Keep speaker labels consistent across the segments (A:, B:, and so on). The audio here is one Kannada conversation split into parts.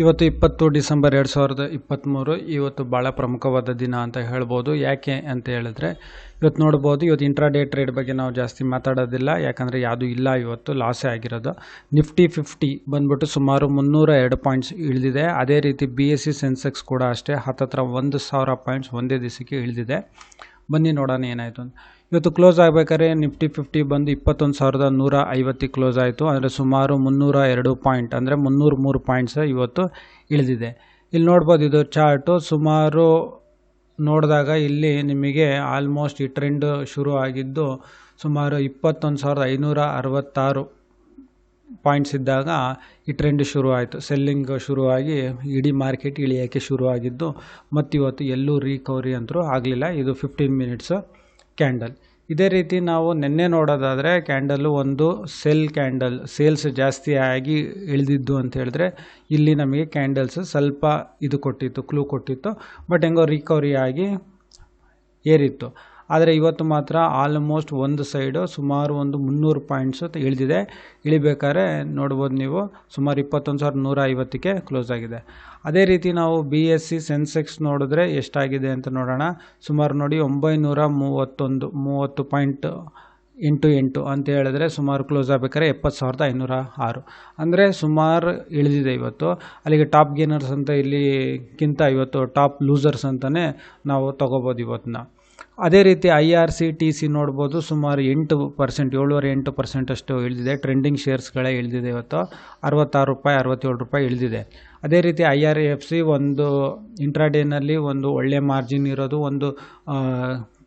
A: ಇವತ್ತು ಇಪ್ಪತ್ತು ಡಿಸೆಂಬರ್ ಎರಡು ಸಾವಿರದ ಇಪ್ಪತ್ತ್ಮೂರು ಇವತ್ತು ಭಾಳ ಪ್ರಮುಖವಾದ ದಿನ ಅಂತ ಹೇಳ್ಬೋದು. ಯಾಕೆ ಅಂತ ಹೇಳಿದ್ರೆ, ಇವತ್ತು ನೋಡ್ಬೋದು, ಇವತ್ತು ಇಂಟ್ರಾಡೇ ಟ್ರೇಡ್ ಬಗ್ಗೆ ನಾವು ಜಾಸ್ತಿ ಮಾತಾಡೋದಿಲ್ಲ. ಯಾಕಂದರೆ ಯಾವುದು ಇಲ್ಲ ಇವತ್ತು ಲಾಸೇ ಆಗಿರೋದು. ನಿಫ್ಟಿ ಫಿಫ್ಟಿ ಬಂದ್ಬಿಟ್ಟು ಸುಮಾರು ಮುನ್ನೂರ ಎರಡು ಪಾಯಿಂಟ್ಸ್ ಇಳಿದಿದೆ. ಅದೇ ರೀತಿ ಬಿ ಎಸ್ ಸಿ ಸೆನ್ಸೆಕ್ಸ್ ಕೂಡ ಅಷ್ಟೇ ಹತ್ತತ್ರ ಒಂದು ಸಾವಿರ ಪಾಯಿಂಟ್ಸ್ ಒಂದೇ ದಿವಸಕ್ಕೆ ಇಳಿದಿದೆ. ಬನ್ನಿ ನೋಡೋಣ ಏನಾಯಿತು ಅಂತ. ಇವತ್ತು ಕ್ಲೋಸ್ ಆಗಬೇಕಾದ್ರೆ ನಿಫ್ಟಿ ಫಿಫ್ಟಿ ಬಂದು ಇಪ್ಪತ್ತೊಂದು ಸಾವಿರದ ನೂರ ಐವತ್ತಿಗೆ ಕ್ಲೋಸ್ ಆಯಿತು. ಅಂದರೆ ಸುಮಾರು ಮುನ್ನೂರ ಎರಡು ಪಾಯಿಂಟ್, ಅಂದರೆ ಮುನ್ನೂರು ಮೂರು ಪಾಯಿಂಟ್ಸ್ ಇವತ್ತು ಇಳಿದಿದೆ. ಇಲ್ಲಿ ನೋಡ್ಬೋದು ಇದು ಚಾರ್ಟು. ಸುಮಾರು ನೋಡಿದಾಗ ಇಲ್ಲಿ ನಿಮಗೆ ಆಲ್ಮೋಸ್ಟ್ ಈ ಟ್ರೆಂಡ್ ಶುರು ಆಗಿದ್ದು ಸುಮಾರು ಇಪ್ಪತ್ತೊಂದು ಸಾವಿರದ ಐನೂರ ಅರವತ್ತಾರು ಪಾಯಿಂಟ್ಸ್ ಇದ್ದಾಗ ಈ ಟ್ರೆಂಡ್ ಶುರು ಆಯಿತು. ಸೆಲ್ಲಿಂಗ್ ಶುರುವಾಗಿ, ಇಡೀ ಮಾರ್ಕೆಟ್ ಇಳಿಯೋಕ್ಕೆ ಶುರುವಾಗಿದ್ದು ಮತ್ತು ಇವತ್ತು ಎಲ್ಲೂ ರಿಕವರಿ ಅಂತರೂ ಆಗಲಿಲ್ಲ. ಇದು ಫಿಫ್ಟೀನ್ ಮಿನಿಟ್ಸ್ ಕ್ಯಾಂಡಲ್ ಇದೇ ರೀತಿ ನಾವು ನಿನ್ನೆ ನೋಡೋದಾದರೆ ಕ್ಯಾಂಡಲ್ಲು ಒಂದು ಸೆಲ್ ಕ್ಯಾಂಡಲ್, ಸೇಲ್ಸ್ ಜಾಸ್ತಿ ಆಗಿ ಇಳಿದಿದ್ದು ಅಂತ ಹೇಳಿದ್ರೆ ಇಲ್ಲಿ ನಮಗೆ ಕ್ಯಾಂಡಲ್ಸ್ ಸ್ವಲ್ಪ ಇದು ಕೊಟ್ಟಿತ್ತು, ಕ್ಲೂ ಕೊಟ್ಟಿತ್ತು. ಬಟ್ ಹೆಂಗೋ ರಿಕವರಿ ಆಗಿ ಏರಿತ್ತು. ಆದರೆ ಇವತ್ತು ಮಾತ್ರ ಆಲ್ಮೋಸ್ಟ್ ಒಂದು ಸೈಡು ಸುಮಾರು ಒಂದು ಮುನ್ನೂರು ಪಾಯಿಂಟ್ಸು ಇಳಿದಿದೆ. ಇಳಿಬೇಕಾದ್ರೆ ನೋಡ್ಬೋದು ನೀವು, ಸುಮಾರು ಇಪ್ಪತ್ತೊಂದು ಸಾವಿರದ ನೂರ ಐವತ್ತಕ್ಕೆ ಕ್ಲೋಸ್ ಆಗಿದೆ. ಅದೇ ರೀತಿ ನಾವು ಬಿ ಎಸ್ ಸಿ ಸೆನ್ಸೆಕ್ಸ್ ನೋಡಿದ್ರೆ ಎಷ್ಟಾಗಿದೆ ಅಂತ ನೋಡೋಣ. ಸುಮಾರು ನೋಡಿ ಒಂಬೈನೂರ ಮೂವತ್ತೊಂದು, ಮೂವತ್ತು ಪಾಯಿಂಟ್ ಎಂಟು ಎಂಟು ಅಂತ ಹೇಳಿದ್ರೆ ಸುಮಾರು ಕ್ಲೋಸ್ ಆಗಬೇಕಾದ್ರೆ ಎಪ್ಪತ್ತು ಸಾವಿರದ ಐನೂರ ಆರು. ಅಂದರೆ ಸುಮಾರು ಇಳಿದಿದೆ ಇವತ್ತು. ಅಲ್ಲಿಗೆ ಟಾಪ್ ಗೇನರ್ಸ್ ಅಂತ ಇಲ್ಲಿಗಿಂತ ಇವತ್ತು ಟಾಪ್ ಲೂಸರ್ಸ್ ಅಂತಲೇ ನಾವು ತೊಗೋಬೋದು ಇವತ್ತನ್ನ ಅದೇ ರೀತಿ I R C T C ನೋಡ್ಬೋದು ಸುಮಾರು ಎಂಟು ಪರ್ಸೆಂಟ್ ಏಳುವರೆ ಎಂಟು ಪರ್ಸೆಂಟ್ ಅಷ್ಟು ಇಳಿದಿದೆ. ಟ್ರೆಂಡಿಂಗ್ ಶೇರ್ಸ್ಗಳೇ ಇಳಿದಿದೆ ಇವತ್ತು. ಅರವತ್ತಾರು ರೂಪಾಯಿ, ಅರವತ್ತೇಳು ರೂಪಾಯಿ ಇಳಿದಿದೆ. ಅದೇ ರೀತಿ ಐ ಆರ್ ಎಫ್ ಸಿ ಒಂದು ಇಂಟ್ರಾಡೇನಲ್ಲಿ ಒಂದು ಒಳ್ಳೆ ಮಾರ್ಜಿನ್ ಇರೋದು, ಒಂದು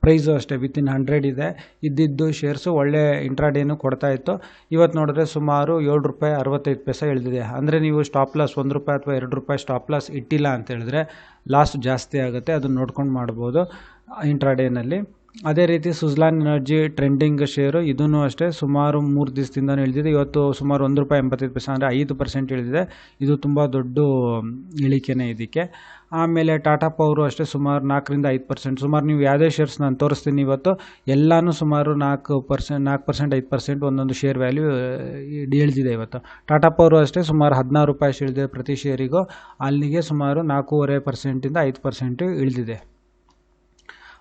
A: ಪ್ರೈಸು ಅಷ್ಟೇ ವಿತಿನ್ ಹಂಡ್ರೆಡ್ ಇದೆ. ಇದ್ದಿದ್ದು ಶೇರ್ಸು ಒಳ್ಳೆ ಇಂಟ್ರಾಡೇನು ಕೊಡ್ತಾ ಇತ್ತು. ಇವತ್ತು ನೋಡಿದ್ರೆ ಸುಮಾರು ಏಳು ರೂಪಾಯಿ ಅರವತ್ತೈದು ಪೈಸೆ ಇಳಿದಿದೆ. ಅಂದರೆ ನೀವು ಸ್ಟಾಪ್ ಲಾಸ್ ಒಂದು ರೂಪಾಯಿ ಅಥವಾ ಎರಡು ರೂಪಾಯಿ ಸ್ಟಾಪ್ ಲಾಸ್ ಇಟ್ಟಿಲ್ಲ ಅಂತ ಹೇಳಿದ್ರೆ ಲಾಸ್ ಜಾಸ್ತಿ ಆಗುತ್ತೆ. ಅದನ್ನು ನೋಡ್ಕೊಂಡು ಮಾಡ್ಬೋದು ಇಂಟ್ರಾಡೇನಲ್ಲಿ ಅದೇ ರೀತಿ ಸುಜ್ಲಾನ್ ಎನರ್ಜಿ ಟ್ರೆಂಡಿಂಗ್ ಶೇರು ಇದೂ ಅಷ್ಟೇ ಸುಮಾರು ಮೂರು ದಿವಸದಿಂದ ಇಳಿದಿದೆ. ಇವತ್ತು ಸುಮಾರು ಒಂದು ರೂಪಾಯಿ ಎಂಬತ್ತೈದು ಪೈಸೆ ಅಂದರೆ ಐದು ಪರ್ಸೆಂಟ್ ಇಳಿದಿದೆ. ಇದು ತುಂಬ ದೊಡ್ಡ ಇಳಿಕೆನೇ ಇದಕ್ಕೆ. ಆಮೇಲೆ ಟಾಟಾ ಪವರು ಅಷ್ಟೇ ಸುಮಾರು ನಾಲ್ಕರಿಂದ ಐದು ಪರ್ಸೆಂಟ್. ಸುಮಾರು ನೀವು ಯಾವುದೇ ಶೇರ್ಸ್ ನಾನು ತೋರಿಸ್ತೀನಿ ಇವತ್ತು, ಎಲ್ಲನೂ ಸುಮಾರು ನಾಲ್ಕು ಪರ್ಸೆಂಟ್ ನಾಲ್ಕು ಪರ್ಸೆಂಟ್, ಐದು ಪರ್ಸೆಂಟ್ ಒಂದೊಂದು ಶೇರ್ ವ್ಯಾಲ್ಯೂ ಇಳಿದಿದೆ ಇವತ್ತು. ಟಾಟಾ ಪವರು ಅಷ್ಟೇ ಸುಮಾರು ಹದಿನಾರು ರೂಪಾಯಿ ಇಳಿದಿದೆ ಪ್ರತಿ ಶೇರಿಗೂ ಅಲ್ಲಿಗೆ ಸುಮಾರು ನಾಲ್ಕೂವರೆ ಪರ್ಸೆಂಟಿಂದ ಐದು ಪರ್ಸೆಂಟು ಇಳಿದಿದೆ.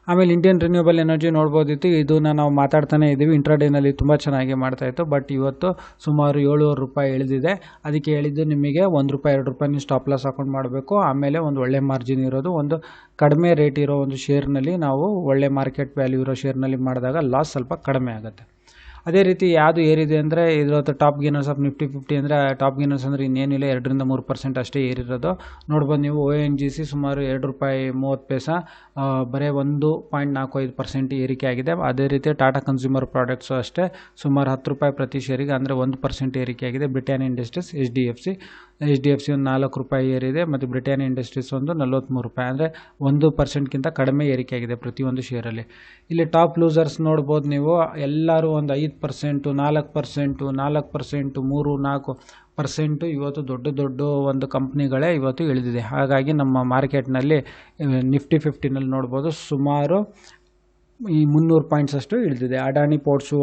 A: ಆಮೇಲೆ ಇಂಡಿಯನ್ ರಿನ್ಯೂಬಲ್ ಎನರ್ಜಿ ನೋಡ್ಬೋದಿತ್ತು. ಇದನ್ನು ನಾವು ಮಾತಾಡ್ತಾನೆ ಇದ್ದೀವಿ. ಇಂಟ್ರಾಡೇನಲ್ಲಿ ತುಂಬ ಚೆನ್ನಾಗಿ ಮಾಡ್ತಾಯಿತ್ತು ಬಟ್ ಇವತ್ತು ಸುಮಾರು ಏಳುವರೆ ರೂಪಾಯಿ ಇಳಿದಿದೆ. ಅದಕ್ಕೆ ಹೇಳಿದ್ದು ನಿಮಗೆ ಒಂದು ರೂಪಾಯಿ, ಎರಡು ರೂಪಾಯಿ ನೀವು ಸ್ಟಾಪ್ ಲಾಸ್ ಹಾಕೊಂಡು ಮಾಡಬೇಕು. ಆಮೇಲೆ ಒಂದು ಒಳ್ಳೆ ಮಾರ್ಜಿನ್ ಇರೋದು. ಒಂದು ಕಡಿಮೆ ರೇಟ್ ಇರೋ ಒಂದು ಶೇರ್ನಲ್ಲಿ ನಾವು ಒಳ್ಳೆ ಮಾರ್ಕೆಟ್ ವ್ಯಾಲ್ಯೂ ಇರೋ ಶೇರ್ನಲ್ಲಿ ಮಾಡಿದಾಗ ಲಾಸ್ ಸ್ವಲ್ಪ ಕಡಿಮೆ ಆಗುತ್ತೆ. ಅದೇ ರೀತಿ ಯಾವುದು ಏರಿದೆ ಅಂದರೆ ಇದ್ರದ್ದು top gainers of Nifty fifty ಅಂದರೆ ಟಾಪ್ ಗೇನರ್ಸ್ ಅಂದರೆ ಇನ್ನೇನಿಲ್ಲ ಎರಡರಿಂದ ಮೂರು ಪರ್ಸೆಂಟ್ ಅಷ್ಟೇ ಏರಿರೋದು. ನೋಡ್ಬೋದು ನೀವು ಓ ಎನ್ ಜಿ ಸಿ ಸುಮಾರು ಎರಡು ರೂಪಾಯಿ ಮೂವತ್ತು ಪೈಸ ಬರೀ ಒಂದು ಪಾಯಿಂಟ್ ನಾಲ್ಕು ಐದು ಪರ್ಸೆಂಟ್ ಏರಿಕೆ ಆಗಿದೆ. ಅದೇ ರೀತಿ ಟಾಟಾ ಕನ್ಸ್ಯೂಮರ್ ಪ್ರಾಡಕ್ಟ್ಸು ಅಷ್ಟೇ, ಸುಮಾರು ಹತ್ತು ರೂಪಾಯಿ ಪ್ರತಿ ಶೇರಿಗೆ ಅಂದರೆ ಒಂದು ಪರ್ಸೆಂಟ್ ಏರಿಕೆ ಆಗಿದೆ. Britannia Industries H D F C H D F C ಒಂದು ನಾಲ್ಕು ರೂಪಾಯಿ ಏರಿದೆ, ಮತ್ತು ಬ್ರಿಟಾನಿಯಾ ಇಂಡಸ್ಟ್ರೀಸ್ ಒಂದು ನಲ್ವತ್ತ್ಮೂರು ರೂಪಾಯಿ, ಅಂದರೆ ಒಂದು ಪರ್ಸೆಂಟ್ಗಿಂತ ಕಡಿಮೆ ಏರಿಕೆ ಆಗಿದೆ ಪ್ರತಿಯೊಂದು ಶೇರಲ್ಲಿ ಇಲ್ಲಿ ಟಾಪ್ ಲೂಸರ್ಸ್ ನೋಡ್ಬೋದು ನೀವು, ಎಲ್ಲರೂ ಒಂದು ಐದು ಪರ್ಸೆಂಟು, ನಾಲ್ಕು ಪರ್ಸೆಂಟು ನಾಲ್ಕು ಪರ್ಸೆಂಟು, ಮೂರು ನಾಲ್ಕು ಪರ್ಸೆಂಟು ಇವತ್ತು ದೊಡ್ಡ ದೊಡ್ಡ ಒಂದು ಕಂಪ್ನಿಗಳೇ ಇವತ್ತು ಇಳಿದಿದೆ. ಹಾಗಾಗಿ ನಮ್ಮ ಮಾರ್ಕೆಟ್ನಲ್ಲಿ, ನಿಫ್ಟಿ ಫಿಫ್ಟಿನಲ್ಲಿ ನೋಡ್ಬೋದು ಸುಮಾರು ಈ ಮುನ್ನೂರು ಪಾಯಿಂಟ್ಸ್ ಅಷ್ಟು ಇಳಿದಿದೆ. Adani Ports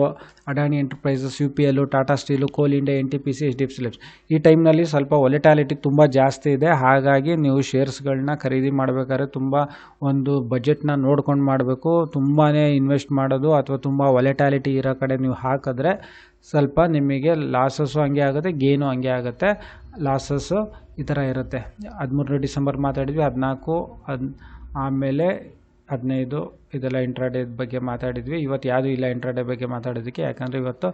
A: Adani Enterprises U P L Tata Steel Coal India N T P C H D F C lips ಈ ಟೈಮ್ನಲ್ಲಿ ಸ್ವಲ್ಪ ಒಲೆಟಾಲಿಟಿ ತುಂಬ ಜಾಸ್ತಿ ಇದೆ. ಹಾಗಾಗಿ ನೀವು ಶೇರ್ಸ್ಗಳನ್ನ ಖರೀದಿ ಮಾಡಬೇಕಾದ್ರೆ ತುಂಬ ಒಂದು ಬಜೆಟ್ನ ನೋಡ್ಕೊಂಡು ಮಾಡಬೇಕು. ತುಂಬಾ ಇನ್ವೆಸ್ಟ್ ಮಾಡೋದು ಅಥವಾ ತುಂಬ ಒಲೆಟಾಲಿಟಿ ಇರೋ ಕಡೆ ನೀವು ಹಾಕಿದ್ರೆ ಸ್ವಲ್ಪ ನಿಮಗೆ ಲಾಸಸ್ಸು ಹಂಗೆ ಆಗುತ್ತೆ ಗೇನು ಹಂಗೆ ಆಗುತ್ತೆ. ಲಾಸಸ್ಸು ಈ ಥರ ಇರುತ್ತೆ. ಹದಿಮೂರನೇ ಡಿಸೆಂಬರ್ ಮಾತಾಡಿದ್ವಿ, ಹದಿನಾಲ್ಕು, ಹದ್ ಆಮೇಲೆ ಹದಿನೈದು ಇದೆಲ್ಲ ಇಂಟ್ರಾಡೇ ಬಗ್ಗೆ ಮಾತಾಡಿದ್ವಿ. ಇವತ್ತು ಯಾವುದೂ ಇಲ್ಲ ಇಂಟ್ರಾಡೇ ಬಗ್ಗೆ ಮಾತಾಡೋದಕ್ಕೆ, ಯಾಕಂದರೆ ಇವತ್ತು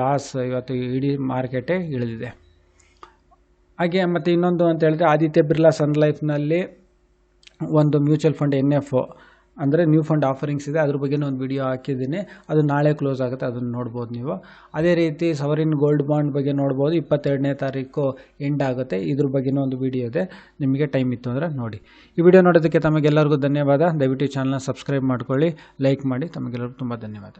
A: ಲಾಸ್ ಇವತ್ತು ಇಡೀ ಮಾರ್ಕೆಟೇ ಇಳಿದಿದೆ. ಹಾಗೆ ಮತ್ತು ಇನ್ನೊಂದು ಅಂತ ಹೇಳಿದ್ರೆ ಆದಿತ್ಯ ಬಿರ್ಲಾ ಸನ್ ಲೈಫ್ನಲ್ಲಿ ಒಂದು ಮ್ಯೂಚುವಲ್ ಫಂಡ್ ಎನ್ ಎಫ್ ಅಂದರೆ ನ್ಯೂ ಫಂಡ್ ಆಫರಿಂಗ್ಸ್ ಇದೆ, ಅದ್ರ ಬಗ್ಗೆ ಒಂದು ವಿಡಿಯೋ ಹಾಕಿದ್ದೀನಿ. ಅದು ನಾಳೆ ಕ್ಲೋಸ್ ಆಗುತ್ತೆ, ಅದನ್ನು ನೋಡ್ಬೋದು ನೀವು. ಅದೇ ರೀತಿ ಸವರಿನ್ ಗೋಲ್ಡ್ ಬಾಂಡ್ ಬಗ್ಗೆ ನೋಡ್ಬೋದು. ಇಪ್ಪತ್ತೆರಡನೇ ತಾರೀಕು ಎಂಡ್ ಆಗುತ್ತೆ. ಇದ್ರ ಬಗ್ಗೆನೂ ಒಂದು ವಿಡಿಯೋ ಇದೆ. ನಿಮಗೆ ಟೈಮ್ ಇತ್ತು ಅಂದರೆ ನೋಡಿ. ಈ ವಿಡಿಯೋ ನೋಡೋದಕ್ಕೆ ತಮಗೆಲ್ಲರಿಗೂ ಧನ್ಯವಾದ. ದಯವಿಟ್ಟು ಚಾನಲ್ನ ಸಬ್ಸ್ಕ್ರೈಬ್ ಮಾಡ್ಕೊಳ್ಳಿ ಲೈಕ್ ಮಾಡಿ. ತಮಗೆಲ್ಲರಿಗೂ ತುಂಬ ಧನ್ಯವಾದ.